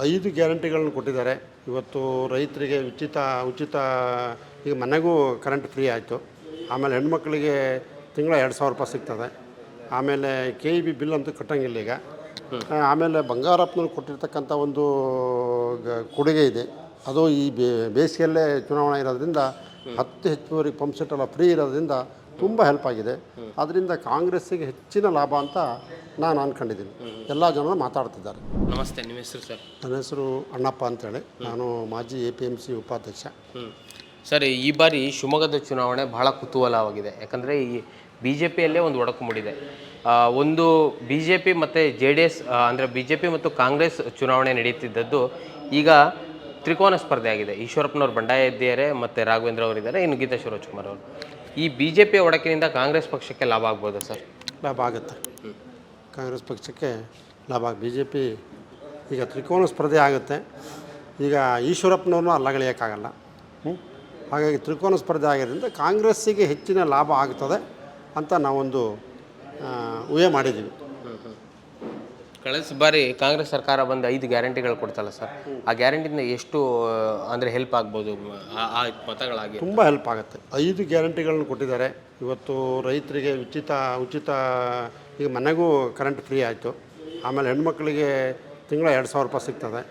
ಐದು ಗ್ಯಾರಂಟಿಗಳನ್ನು ಕೊಟ್ಟಿದ್ದಾರೆ. ಇವತ್ತು ರೈತರಿಗೆ ಉಚಿತ ಉಚಿತ ಈಗ ಮನೆಗೂ ಕರೆಂಟ್ ಫ್ರೀ ಆಯಿತು. ಆಮೇಲೆ ಹೆಣ್ಮಕ್ಳಿಗೆ ತಿಂಗಳ ಎರಡು ಸಾವಿರ ರೂಪಾಯಿ ಸಿಗ್ತದೆ. ಆಮೇಲೆ ಕೆ ಇ ಬಿ ಬಿಲ್ ಅಂತೂ ಕಟ್ಟಂಗಿಲ್ಲ ಈಗ. ಆಮೇಲೆ ಬಂಗಾರಪ್ಪನವ್ರು ಕೊಟ್ಟಿರ್ತಕ್ಕಂಥ ಒಂದು ಕೊಡುಗೆ ಇದೆ. ಅದು ಈ ಬೇ- ಬೇಸಿಗೆಯಲ್ಲೇ ಚುನಾವಣೆ ಇರೋದ್ರಿಂದ ಹತ್ತು ಹೆಚ್ಚುವರಿ ಪಂಪ್ ಸೆಟ್ ಎಲ್ಲ ಫ್ರೀ ಇರೋದ್ರಿಂದ ತುಂಬ ಹೆಲ್ಪ್ ಆಗಿದೆ. ಅದರಿಂದ ಕಾಂಗ್ರೆಸ್ಸಿಗೆ ಹೆಚ್ಚಿನ ಲಾಭ ಅಂತ ನಾನು ಅನ್ಕೊಂಡಿದ್ದೀನಿ. ಎಲ್ಲ ಜನರು ಮಾತಾಡ್ತಿದ್ದಾರೆ. ನಮಸ್ತೆ ನಿಮ್ಮ ಹೆಸರು ಸರ್? ನನ್ನ ಹೆಸರು ಅಣ್ಣಪ್ಪ ಅಂತೇಳಿ. ನಾನು ಮಾಜಿ ಎ ಪಿ ಎಂ ಸಿ ಉಪಾಧ್ಯಕ್ಷ ಸರ್ ಈ ಬಾರಿ ಶಿವಮೊಗ್ಗದ ಚುನಾವಣೆ ಬಹಳ ಕುತೂಹಲವಾಗಿದೆ. ಯಾಕಂದರೆ ಈ ಬಿ ಜೆ ಪಿಯಲ್ಲೇ ಒಂದು ಒಡಕು ಮೂಡಿದೆ. ಒಂದು ಬಿ ಜೆ ಪಿ ಮತ್ತು ಜೆ ಡಿ ಎಸ್ ಅಂದರೆ ಬಿ ಜೆ ಪಿ ಮತ್ತು ಕಾಂಗ್ರೆಸ್ ಚುನಾವಣೆ ನಡೆಯುತ್ತಿದ್ದದ್ದು ಈಗ ತ್ರಿಕೋನ ಸ್ಪರ್ಧೆ ಆಗಿದೆ ಈಶ್ವರಪ್ಪನವ್ರು ಬಂಡಾಯ ಇದ್ದಾರೆ ಮತ್ತು ರಾಘವೇಂದ್ರ ಅವರಿದ್ದಾರೆ. ಇನ್ನು ಗೀತಾ ಶಿವರಾಜ್ ಕುಮಾರ್ ಅವರು. ಈ ಬಿ ಜೆ ಪಿ ಒಡಕಿನಿಂದ ಕಾಂಗ್ರೆಸ್ ಪಕ್ಷಕ್ಕೆ ಲಾಭ ಆಗ್ಬೋದಾ ಸರ್? ಲಾಭ ಆಗುತ್ತೆ. ಕಾಂಗ್ರೆಸ್ ಪಕ್ಷಕ್ಕೆ ಲಾಭ ಬಿ ಜೆ ಪಿ ಈಗ ತ್ರಿಕೋನ ಸ್ಪರ್ಧೆ ಆಗುತ್ತೆ. ಈಗ ಈಶ್ವರಪ್ಪನವ್ರನ್ನೂ ಅಲ್ಲಗಳೆಯೋಕ್ಕಾಗಲ್ಲ. ಹಾಗಾಗಿ ತ್ರಿಕೋನ ಸ್ಪರ್ಧೆ ಆಗಿರೋದ್ರಿಂದ ಕಾಂಗ್ರೆಸ್ಸಿಗೆ ಹೆಚ್ಚಿನ ಲಾಭ ಆಗ್ತದೆ ಅಂತ ನಾವೊಂದು ಊಹೆ ಮಾಡಿದ್ದೀವಿ. ಕಳೆದ ಬಾರಿ ಕಾಂಗ್ರೆಸ್ ಸರ್ಕಾರ ಬಂದು ಐದು ಗ್ಯಾರಂಟಿಗಳು ಕೊಡ್ತಲ್ಲ ಸರ್. ಆ ಗ್ಯಾರಂಟಿಯಿಂದ ಎಷ್ಟು ಅಂದರೆ ಹೆಲ್ಪ್ ಆಗ್ಬೋದು ಆ- ಆ ಮತಗಳಾಗಿ? ತುಂಬ ಹೆಲ್ಪ್ ಆಗುತ್ತೆ. ಐದು ಗ್ಯಾರಂಟಿಗಳನ್ನು ಕೊಟ್ಟಿದ್ದಾರೆ. ಇವತ್ತು ರೈತರಿಗೆ ಉಚಿತ ಉಚಿತ ಈಗ ಮನೆಗೂ ಕರೆಂಟ್ ಫ್ರೀ ಆಯಿತು. ಆಮೇಲೆ ಹೆಣ್ಮಕ್ಳಿಗೆ ತಿಂಗಳ ಎರಡು ಸಾವಿರ ರೂಪಾಯಿ ಸಿಗ್ತದೆ.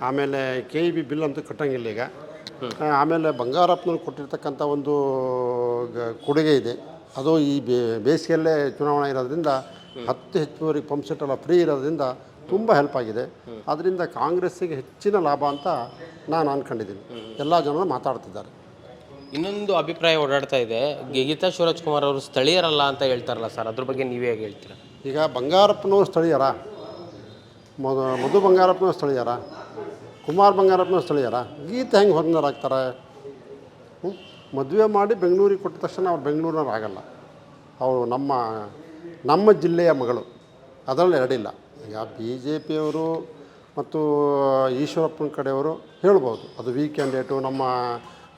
ಆಮೇಲೆ ಕೆ ಇ ಬಿ ಬಿಲ್ ಅಂತೂ ಕಟ್ಟಂಗಿಲ್ಲ ಈಗ. ಆಮೇಲೆ ಬಂಗಾರಪ್ಪನವ್ರು ಕೊಟ್ಟಿರ್ತಕ್ಕಂಥ ಒಂದು ಗ- ಕೊಡುಗೆ ಇದೆ. ಅದು ಈ ಬೇ- ಬೇಸಿಗೆಯಲ್ಲೇ ಚುನಾವಣೆ ಇರೋದ್ರಿಂದ ಹತ್ತು ಹೆಚ್ಚುವರಿ ಪಂಪ್ ಸೆಟ್ ಎಲ್ಲ ಫ್ರೀ ಇರೋದ್ರಿಂದ ತುಂಬ ಹೆಲ್ಪ್ ಆಗಿದೆ. ಅದರಿಂದ ಕಾಂಗ್ರೆಸ್ಸಿಗೆ ಹೆಚ್ಚಿನ ಲಾಭ ಅಂತ ನಾನು ಅಂದ್ಕೊಂಡಿದ್ದೀನಿ ಎಲ್ಲ ಜನರು ಮಾತಾಡ್ತಿದ್ದಾರೆ. ಇನ್ನೊಂದು ಅಭಿಪ್ರಾಯ ಓಡಾಡ್ತಾ ಇದೆ. ಗೀತಾ ಶಿವರಾಜ್ ಕುಮಾರ್ ಅವರು ಸ್ಥಳೀಯರಲ್ಲ ಅಂತ ಹೇಳ್ತಾರಲ್ಲ ಸರ್. ಅದ್ರ ಬಗ್ಗೆ ನೀವೇ ಹೇಗೆ ಹೇಳ್ತೀರಾ? ಈಗ ಬಂಗಾರಪ್ಪನವ್ರು ಸ್ಥಳೀಯರ? ಮಧು ಮಧು ಬಂಗಾರಪ್ಪನವ್ರು ಸ್ಥಳೀಯರ? ಕುಮಾರ್ ಬಂಗಾರಪ್ಪನವ್ರು ಸ್ಥಳೀಯರ? ಗೀತೆ ಹೆಂಗೆ ಹೊಂದರಾಗ್ತಾರೆ ಮದುವೆ ಮಾಡಿ ಬೆಂಗಳೂರಿಗೆ ಕೊಟ್ಟ ತಕ್ಷಣ ಅವ್ರು ಬೆಂಗಳೂರಿನವ್ರು ಆಗಲ್ಲ. ಅವರು ನಮ್ಮ ನಮ್ಮ ಜಿಲ್ಲೆಯ ಮಗಳು. ಅದರಲ್ಲಿ ಎರಡಿಲ್ಲ. ಈಗ ಬಿ ಜೆ ಪಿಯವರು ಮತ್ತು ಈಶ್ವರಪ್ಪನ ಕಡೆಯವರು ಹೇಳ್ಬೋದು. ಅದು ವೀಕ್ ಕ್ಯಾಂಡಿಡೇಟು ನಮ್ಮ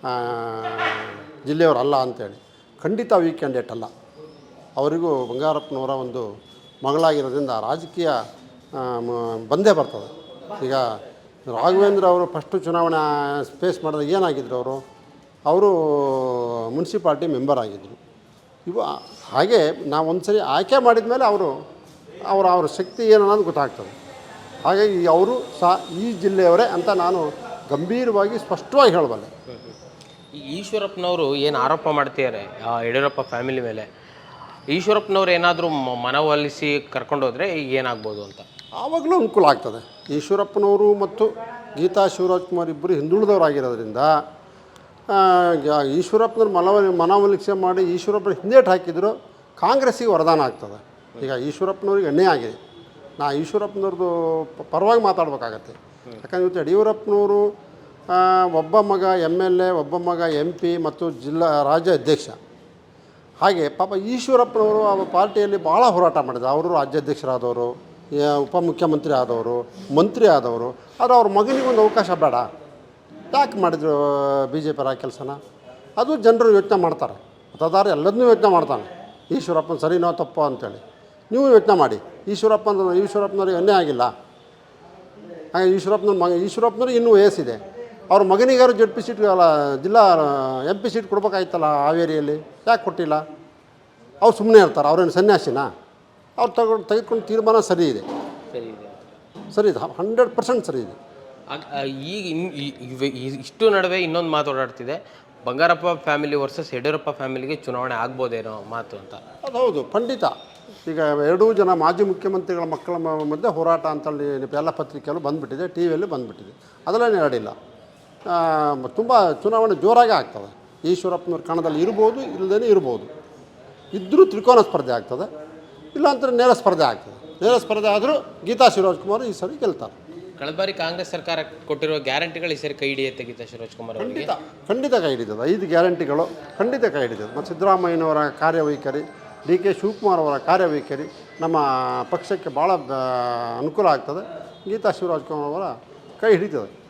ಜಿಲ್ಲೆಯವರಲ್ಲ ಜಿಲ್ಲೆಯವರು ಅಲ್ಲ ಅಂತೇಳಿ. ಖಂಡಿತ ವೀಕ್ ಕ್ಯಾಂಡಿಡೇಟ್ ಅಲ್ಲ. ಅವರಿಗೂ ಬಂಗಾರಪ್ಪನವರ ಒಂದು ಮಗಳಾಗಿರೋದ್ರಿಂದ ರಾಜಕೀಯ ಬಂದೇ ಬರ್ತದೆ. ಈಗ ರಾಘವೇಂದ್ರ ಅವರು ಫಸ್ಟು ಚುನಾವಣೆ ಫೇಸ್ ಮಾಡಿದಾಗ ಏನಾಗಿದ್ರು ಅವರು? ಅವರು ಮುನ್ಸಿಪಾಲ್ಟಿ ಮೆಂಬರ್ ಆಗಿದ್ದರು ಇವ ಹಾಗೆ ನಾವು ಒಂದು ಸರಿ ಆಯ್ಕೆ ಮಾಡಿದ ಮೇಲೆ ಅವರು ಅವರ ಅವರ ಶಕ್ತಿ ಏನು ಅನ್ನೋದು ಗೊತ್ತಾಗ್ತದೆ. ಹಾಗಾಗಿ ಅವರು ಸಹ ಈ ಜಿಲ್ಲೆಯವರೇ ಅಂತ ನಾನು ಗಂಭೀರವಾಗಿ ಸ್ಪಷ್ಟವಾಗಿ ಹೇಳಬಲ್ಲೆ. ಈಶ್ವರಪ್ಪನವರು ಏನು ಆರೋಪ ಮಾಡ್ತಿದ್ದಾರೆ ಆ ಯಡಿಯೂರಪ್ಪ ಫ್ಯಾಮಿಲಿ ಮೇಲೆ? ಈಶ್ವರಪ್ಪನವ್ರು ಏನಾದರೂ ಮನವೊಲಿಸಿ ಕರ್ಕೊಂಡೋದ್ರೆ ಈಗ ಏನಾಗ್ಬೋದು ಅಂತ? ಆವಾಗಲೂ ಅನುಕೂಲ ಆಗ್ತದೆ. ಈಶ್ವರಪ್ಪನವರು ಮತ್ತು ಗೀತಾ ಶಿವರಾಜ್ ಕುಮಾರ್ ಇಬ್ಬರು ಹಿಂದುಳಿದವರಾಗಿರೋದ್ರಿಂದ ಆ, ಗ- ಈಶ್ವರಪ್ಪನವ್ರು ಮನವೊಲಿ ಮನವೊಲಿಕೆ ಮಾಡಿ ಈಶ್ವರಪ್ಪನ ಹಿಂದೇಟು ಹಾಕಿದ್ರು ಕಾಂಗ್ರೆಸ್ಸಿಗೆ ವರದಾನ ಆಗ್ತದೆ. ಈಗ ಈಶ್ವರಪ್ಪನವ್ರಿಗೆ ಅನ್ಯಾಯ ಆಗಿದೆ. ನಾ ಈಶ್ವರಪ್ಪನವ್ರದ್ದು ಪರವಾಗಿ ಮಾತಾಡಬೇಕಾಗತ್ತೆ. ಯಾಕಂದ್ರೆ ಇವತ್ತು ಯಡಿಯೂರಪ್ಪನವರು ಒಬ್ಬ ಮಗ ಎಂ ಎಲ್ ಎ ಒಬ್ಬ ಮಗ ಎಂ ಪಿ ಮತ್ತು ಜಿಲ್ಲಾ ರಾಜ್ಯ ಅಧ್ಯಕ್ಷ. ಹಾಗೆ ಪಾಪ ಈಶ್ವರಪ್ಪನವರು ಆ ಪಾರ್ಟಿಯಲ್ಲಿ ಭಾಳ ಹೋರಾಟ ಮಾಡಿದ್ರು. ಅವರು ರಾಜ್ಯಾಧ್ಯಕ್ಷರಾದವರು ಉಪಮುಖ್ಯಮಂತ್ರಿ ಆದವರು ಮಂತ್ರಿ ಆದವರು. ಆದರೆ ಅವ್ರ ಮಗನಿಗೊಂದು ಅವಕಾಶ ಬೇಡ. ಯಾಕೆ ಮಾಡಿದ್ರು ಬಿ ಜೆ ಪಿಯರ ಕೆಲಸನ? ಅದು ಜನರು ಯೋಚನೆ ಮಾಡ್ತಾರೆ. ಮತದಾರ ಎಲ್ಲದನ್ನೂ ಯೋಚನೆ ಮಾಡ್ತಾನೆ. ಈಶ್ವರಪ್ಪನ ಸರಿನೋ ತಪ್ಪೋ ಅಂತೇಳಿ. ನೀವು ಯೋಚನೆ ಮಾಡಿ. ಈಶ್ವರಪ್ಪನ ಈಶ್ವರಪ್ಪನವ್ರಿಗೆ ಅನ್ಯಾಯ ಆಗಿಲ್ಲ. ಹಾಗೆ ಈಶ್ವರಪ್ಪನ ಮಗ ಈಶ್ವರಪ್ಪನವ್ರಿಗೆ ಇನ್ನೂ ವಯಸ್ಸಿದೆ. ಅವ್ರ ಮಗನಿಗಾರು ಜೆಡ್ ಪಿ ಸೀಟ್ ಅಲ್ಲ ಜಿಲ್ಲಾ ಎಂ ಪಿ ಸೀಟ್ ಕೊಡ್ಬೇಕಾಯ್ತಲ್ಲ ಹಾವೇರಿಯಲ್ಲಿ? ಯಾಕೆ ಕೊಟ್ಟಿಲ್ಲ? ಅವ್ರು ಸುಮ್ಮನೆ ಇರ್ತಾರೆ. ಅವ್ರೇನು ಸನ್ಯಾಸಿನಾ? ಅವ್ರು ತಗೊಂಡು ತೆಗೆದುಕೊಂಡು ತೀರ್ಮಾನ ಸರಿ ಇದೆ. ಸರಿ ಇದೆ. ಸರಿ ಇದೆ. ಹಂಡ್ರೆಡ್ ಪರ್ಸೆಂಟ್ ಸರಿ ಇದೆ. ಈಗ ಇನ್- ಇಷ್ಟು ನಡುವೆ ಇನ್ನೊಂದು ಮಾತು ಓಡಾಡ್ತಿದೆ. ಬಂಗಾರಪ್ಪ ಫ್ಯಾಮಿಲಿ ವರ್ಸಸ್ ಯಡಿಯೂರಪ್ಪ ಫ್ಯಾಮಿಲಿಗೆ ಚುನಾವಣೆ ಆಗ್ಬೋದೇನೋ ಮಾತು ಅಂತ. ಅದು ಹೌದು ಖಂಡಿತ ಈಗ ಎರಡೂ ಜನ ಮಾಜಿ ಮುಖ್ಯಮಂತ್ರಿಗಳ ಮಕ್ಕಳ ಮಧ್ಯೆ ಹೋರಾಟ ಅಂತೇಳಿ ಎಲ್ಲ ಪತ್ರಿಕೆಯಲ್ಲೂ ಬಂದುಬಿಟ್ಟಿದೆ, ಟಿ ವಿಯಲ್ಲಿ ಬಂದುಬಿಟ್ಟಿದೆ. ಅದರಲ್ಲೇ ಎರಡಿಲ್ಲ. ತುಂಬ ಚುನಾವಣೆ ಜೋರಾಗಿ ಆಗ್ತದೆ. ಈಶ್ವರಪ್ಪನವ್ರ ಕಣದಲ್ಲಿ ಇರ್ಬೋದು ಇಲ್ಲದೇ ಇರ್ಬೋದು. ಇದ್ದರೂ ತ್ರಿಕೋನ ಸ್ಪರ್ಧೆ ಆಗ್ತದೆ. ಇಲ್ಲಾಂದ್ರೆ ನೇರ ಸ್ಪರ್ಧೆ ಆಗ್ತದೆ. ನೇರ ಸ್ಪರ್ಧೆ ಆದರೂ ಗೀತಾ ಶಿವರಾಜ್ ಕುಮಾರ್ ಈ ಸರಿ ಗೆಲ್ತಾರೆ. ಕಳೆದ ಬಾರಿ ಕಾಂಗ್ರೆಸ್ ಸರ್ಕಾರ ಕೊಟ್ಟಿರೋ ಗ್ಯಾರಂಟಿಗಳು ಈ ಸರಿ ಕೈ ಹಿಡಿಯುತ್ತೆ ಗೀತಾ ಶಿವರಾಜ್ ಕುಮಾರ್ ಅವರಿಗೆ? ಖಂಡಿತ ಖಂಡಿತ ಕೈ ಹಿಡಿತದೆ. ಐದು ಗ್ಯಾರಂಟಿಗಳು ಖಂಡಿತ ಕೈ ಹಿಡಿತದೆ. ಮತ್ತು ಸಿದ್ದರಾಮಯ್ಯನವರ ಕಾರ್ಯವೈಖರಿ, ಡಿ ಕೆ ಶಿವಕುಮಾರ್ ಅವರ ಕಾರ್ಯವೈಖರಿ ನಮ್ಮ ಪಕ್ಷಕ್ಕೆ ಭಾಳ ಅನುಕೂಲ ಆಗ್ತದೆ. ಗೀತಾ ಶಿವರಾಜ್ ಕುಮಾರ್ ಅವರ ಕೈ ಹಿಡಿತದೆ.